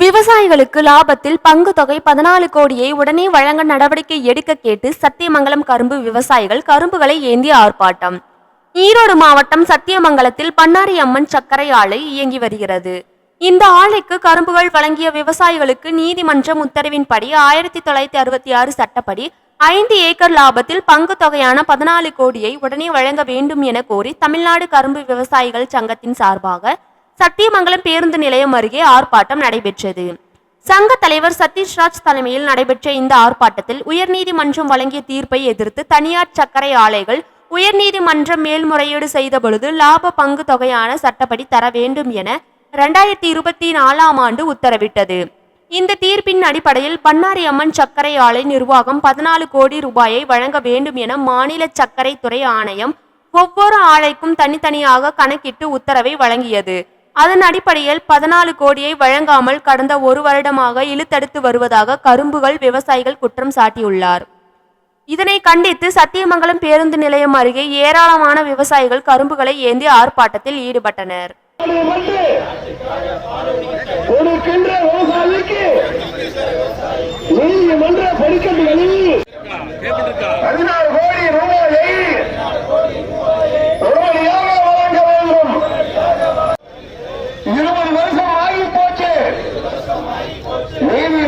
விவசாயிகளுக்கு லாபத்தில் பங்கு தொகை பதினாலு கோடியை உடனே வழங்க நடவடிக்கை எடுக்க கேட்டு சத்தியமங்கலம் கரும்பு விவசாயிகள் கரும்புகளை ஏந்தி ஆர்ப்பாட்டம். ஈரோடு மாவட்டம் சத்தியமங்கலத்தில் பண்ணாரி அம்மன் சர்க்கரை ஆலை இயங்கி வருகிறது. இந்த ஆலைக்கு கரும்புகள் வழங்கிய விவசாயிகளுக்கு நீதிமன்றம் உத்தரவின்படி ஆயிரத்தி தொள்ளாயிரத்தி அறுபத்தி ஆறு சட்டப்படி ஐந்து ஏக்கர் லாபத்தில் பங்கு தொகையான பதினாலு கோடியை உடனே வழங்க வேண்டும் என கோரி தமிழ்நாடு கரும்பு விவசாயிகள் சங்கத்தின் சார்பாக சத்தியமங்கலம் பேருந்து நிலையம் அருகே ஆர்ப்பாட்டம் நடைபெற்றது. சங்க தலைவர் சதீஷ்ராஜ் தலைமையில் நடைபெற்ற இந்த ஆர்ப்பாட்டத்தில் உயர்நீதிமன்றம் வழங்கிய தீர்ப்பை எதிர்த்து தனியார் சர்க்கரை ஆலைகள் உயர்நீதிமன்றம் மேல்முறையீடு செய்த பொழுது லாப பங்கு தொகையான சட்டப்படி தர வேண்டும் என இரண்டாயிரத்தி இருபத்தி நாலாம் ஆண்டு உத்தரவிட்டது. இந்த தீர்ப்பின் அடிப்படையில் பண்ணாரி அம்மன் சர்க்கரை ஆலை நிர்வாகம் பதினாலு கோடி ரூபாயை வழங்க வேண்டும் என மாநில சர்க்கரை துறை ஆணையம் ஒவ்வொரு ஆலைக்கும் தனித்தனியாக கணக்கிட்டு உத்தரவை வழங்கியது. அதன் அடிப்படையில் பதினாலு கோடியை வழங்காமல் கடந்த ஒரு வருடமாக இழுத்தடுத்து வருவதாக கரும்புகள் விவசாயிகள் குற்றம் சாட்டியுள்ளார். இதனை கண்டித்து சத்தியமங்கலம் பேருந்து நிலையம் அருகே ஏராளமான விவசாயிகள் கரும்புகளை ஏந்தி ஆர்ப்பாட்டத்தில் ஈடுபட்டனர். Ele